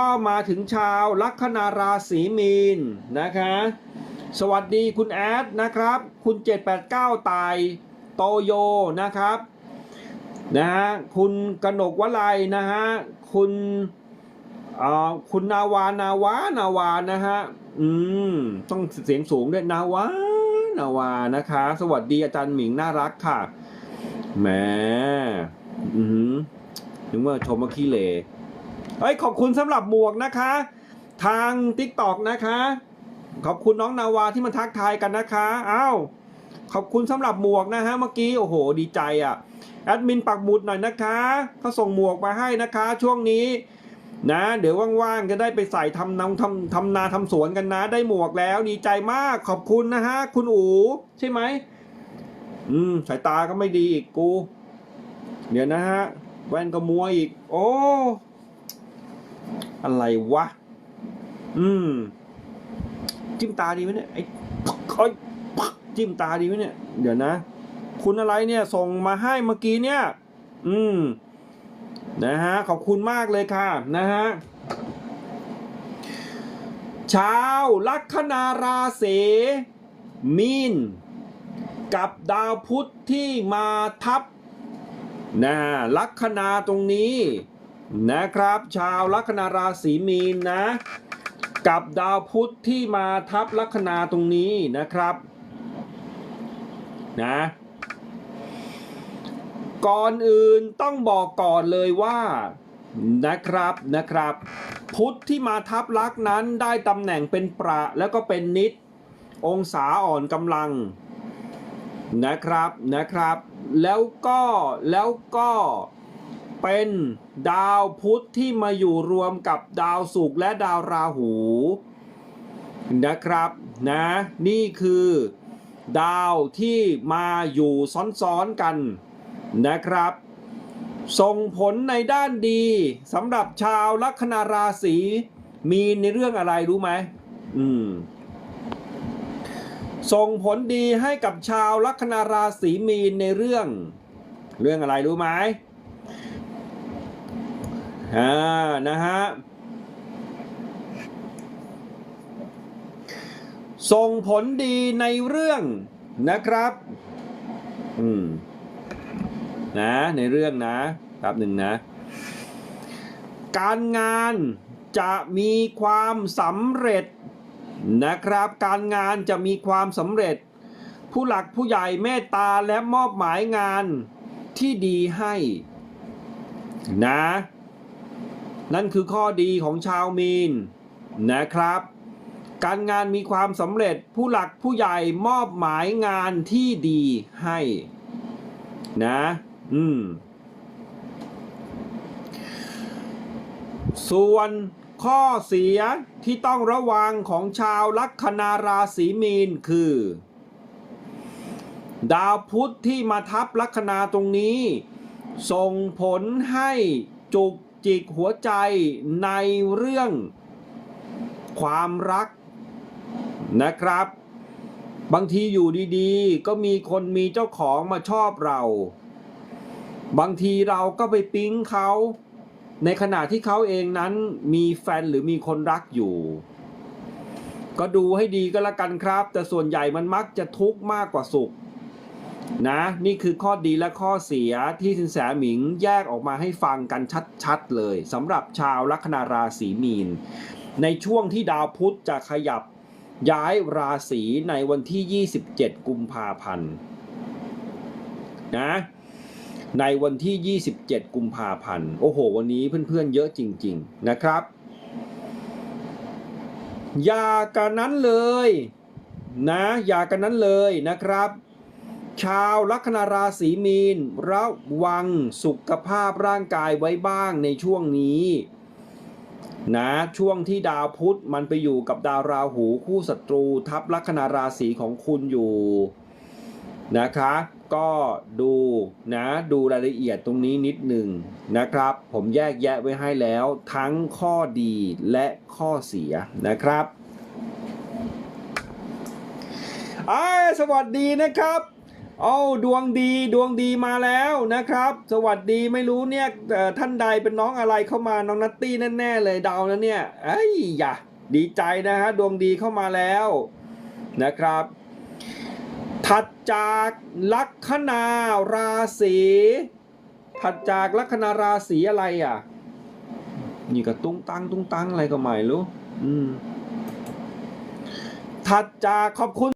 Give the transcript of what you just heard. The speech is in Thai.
ก็มาถึงชาวลัคนาราศีมีนนะคะ สวัสดีคุณแอดนะครับ คุณ 789 ตายโตโยนะครับนะฮะคุณกนกวลัยนะฮะคุณเอ่อคุณนาวานาวานาวานะฮะอืมต้องเสียงสูงด้วยนาวานาวานะคะ สวัสดีอาจารย์หมิงน่ารักค่ะแหมอือหือนึกว่าชมว่าขี้เหร่ เฮ้ยขอบคุณสำหรับหมวกนะคะ ทาง TikTok นะคะ ขอบคุณน้องนาวาที่มาทักทายกันนะคะอ้าวขอบคุณสำหรับหมวกนะฮะเมื่อกี้โอ้โห ดีใจอะแอดมินปักหมุดหน่อยนะคะเขาส่งหมวกมาให้นะคะ ช่วงนี้นะ เดี๋ยวว่างๆจะได้ไปใส่ทำนาทำทำนาทำสวนกันนะ ได้หมวกแล้ว ดีใจมากขอบคุณนะฮะคุณอูใช่ไหมอืมสายตาก็ไม่ดีอีกกู เดี๋ยวนะฮะ แว่นก็มัวอีก โอ้ อะไรวะ อืม จิ้มตาดีไหมเนี่ยไอ้คอยจิ้มตาดีไหมเนี่ย เดี๋ยวนะ คุณอะไรเนี่ย ส่งมาให้เมื่อกี้เนี่ย อืม นะฮะ ขอบคุณมากเลยค่ะ นะฮะชาวลัคนาราศีมีน กับดาวพุธที่มาทับนะลัคนาตรงนี้ นะครับ ชาวลัคนาราศีมีนนะ กับดาวพุธที่มาทับลัคนาตรงนี้นะครับนะก่อนอื่นต้องบอกก่อนเลยว่านะครับนะครับ พุธที่มาทับลักษณ์นั้นได้ตำแหน่งเป็นประแล้วก็เป็นนิด องศาอ่อนกำลังนะครับนะครับ แล้วก็แล้วก็ เป็นดาวพุธที่มาอยู่รวมกับดาวศุกร์และดาวราหู นะครับนะนี่คือ ดาวที่มาอยู่ซ้อนๆกันนะครับ ส่งผลในด้านดีสำหรับชาวลัคนาราศีมีนในเรื่องอะไรรู้ไหมอืมส่งผลดีให้กับชาวลัคนาราศีมีนในเรื่อง เรื่องอะไรรู้ไหม อ่านะฮะส่งผลดีในเรื่องนะครับ อืม นะ ในเรื่องนะแป๊บหนึ่งนะ การงานจะมีความสำเร็จนะครับ การงานจะมีความสำเร็จ ผู้หลักผู้ใหญ่เมตตาและมอบหมายงานที่ดีให้ นะ นั่นคือข้อดีของชาวมีนนะครับ การงานมีความสำเร็จผู้หลักผู้ใหญ่มอบหมายงานที่ดีให้ นะ อืม ส่วนข้อเสียที่ต้องระวังของชาวลัคนาราศีมีนคือ ดาวพุธที่มาทับลัคนาตรงนี้ ส่งผลให้จุก จิกหัวใจในเรื่องความรักนะครับ บางทีอยู่ดีๆ ก็มีคนมีเจ้าของมาชอบเรา บางทีเราก็ไปปิ๊งเขา ในขณะที่เขาเองนั้นมีแฟนหรือมีคนรักอยู่ ก็ดูให้ดีก็แล้วกันครับ แต่ส่วนใหญ่มันมักจะทุกข์มากกว่าสุข นะนี่คือข้อดีและข้อเสียที่สินแสหมิงแยกออกมาให้ฟังกันชัดๆเลยสำหรับชาวลัคนาราศีมีน ในช่วงที่ดาวพุธจะขยับย้ายราศีในวันที่ 27 กุมภาพันธ์นะในวันที่ 27 กุมภาพันธ์โอ้โห วันนี้เพื่อนๆเยอะจริง ๆนะครับ อย่ากันนั้นเลยนะอย่ากันนั้นเลยนะครับ ชาวลัคนาราศีมีน ระวังสุขภาพร่างกายไว้บ้างในช่วงนี้ นะช่วงที่ดาวพุธมันไปอยู่กับดาวราหูคู่ศัตรูทับลัคนาราศีของคุณอยู่นะคะก็ดูนะดูรายละเอียดตรงนี้นิดหนึ่งนะครับ ผมแยกแยะไว้ให้แล้วทั้งข้อดีและข้อเสียนะครับอสวัสดีนะครับ โอ้าดวงดีดวงดีมาแล้วนะครับ สวัสดีไม่รู้เนี่ยท่านใดเป็นน้องอะไรเข้ามาน้องนัตตี้แน่ๆเลยเดาแล้วเนี่ยเอ้ยอย่าดีใจนะฮะดวงดีเข้ามาแล้วนะครับ ถัดจากลัคนาราศีถัดจากลัคนาราศีอะไรอะ นี่ก็ตุ้งตังตุ้งตังอะไรก็ไม่รู้อืมถัดจากขอบคุณ